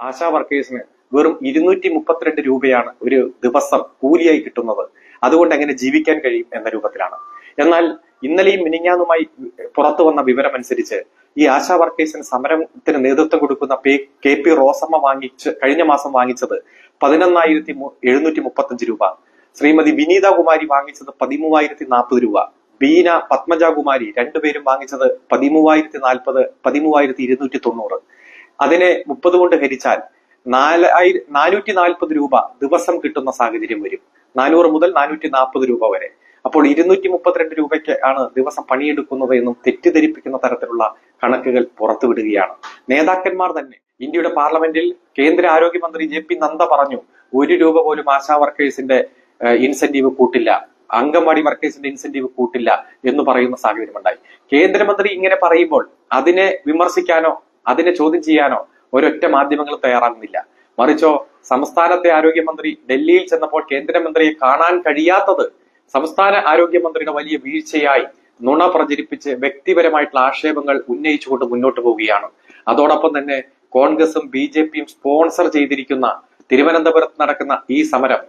ആശാ വർക്കേഴ്സിന് വെറും ഇരുന്നൂറ്റി മുപ്പത്തിരണ്ട് രൂപയാണ് ഒരു ദിവസം കൂലിയായി കിട്ടുന്നത്. അതുകൊണ്ട് എങ്ങനെ ജീവിക്കാൻ കഴിയും എന്ന രൂപത്തിലാണ്. എന്നാൽ ഇന്നലെയും മിനിഞ്ഞാന്നുമായി പുറത്തു വന്ന വിവരമനുസരിച്ച് ഈ ആശാ വർക്കേഴ്സിന് സമരത്തിന് നേതൃത്വം കൊടുക്കുന്ന പേ കെ പി റോസമ്മ വാങ്ങിച്ച് കഴിഞ്ഞ മാസം വാങ്ങിച്ചത് പതിനൊന്നായിരത്തി എഴുന്നൂറ്റി മുപ്പത്തഞ്ച് രൂപ. ശ്രീമതി വിനീത കുമാരി വാങ്ങിച്ചത് പതിമൂവായിരത്തി നാൽപ്പത് രൂപ. ബീന പത്മജ കുമാരി രണ്ടുപേരും വാങ്ങിച്ചത് പതിമൂവായിരത്തി നാൽപ്പത് പതിമൂവായിരത്തി ഇരുന്നൂറ്റി തൊണ്ണൂറ് അതിനെ മുപ്പത് കൊണ്ട് ഹരിച്ചാൽ നാലായി നാനൂറ്റി നാൽപ്പത് രൂപ ദിവസം കിട്ടുന്ന സാഹചര്യം വരും. നാനൂറ് മുതൽ നാനൂറ്റി നാൽപ്പത് രൂപ വരെ. അപ്പോൾ ഇരുന്നൂറ്റി മുപ്പത്തിരണ്ട് രൂപയ്ക്ക് ആണ് ദിവസം പണിയെടുക്കുന്നത് എന്നും തെറ്റിദ്ധരിപ്പിക്കുന്ന തരത്തിലുള്ള കണക്കുകൾ പുറത്തുവിടുകയാണ്. നേതാക്കന്മാർ തന്നെ ഇന്ത്യയുടെ പാർലമെന്റിൽ കേന്ദ്ര ആരോഗ്യമന്ത്രി ജെ പി നന്ദ പറഞ്ഞു ഒരു രൂപ പോലും ആശാ വർക്കേഴ്സിന്റെ ഇൻസെന്റീവ് കൂട്ടില്ല അംഗൻവാടി വർക്കേഴ്സിന്റെ ഇൻസെന്റീവ് കൂട്ടില്ല എന്ന് പറയുന്ന സാഹചര്യമുണ്ടായി. കേന്ദ്രമന്ത്രി ഇങ്ങനെ പറയുമ്പോൾ അതിനെ വിമർശിക്കാനോ അതിനെ ചോദ്യം ചെയ്യാനോ ഒരൊറ്റ മാധ്യമങ്ങൾ തയ്യാറാകുന്നില്ല. മറിച്ചോ സംസ്ഥാനത്തെ ആരോഗ്യമന്ത്രി ഡൽഹിയിൽ ചെന്നപ്പോൾ കേന്ദ്രമന്ത്രിയെ കാണാൻ കഴിയാത്തത് സംസ്ഥാന ആരോഗ്യമന്ത്രിയുടെ വലിയ വീഴ്ചയായി നുണ പ്രചരിപ്പിച്ച് വ്യക്തിപരമായിട്ടുള്ള ആക്ഷേപങ്ങൾ ഉന്നയിച്ചുകൊണ്ട് മുന്നോട്ട് പോവുകയാണ്. അതോടൊപ്പം തന്നെ കോൺഗ്രസും ബി സ്പോൺസർ ചെയ്തിരിക്കുന്ന തിരുവനന്തപുരത്ത് നടക്കുന്ന ഈ സമരം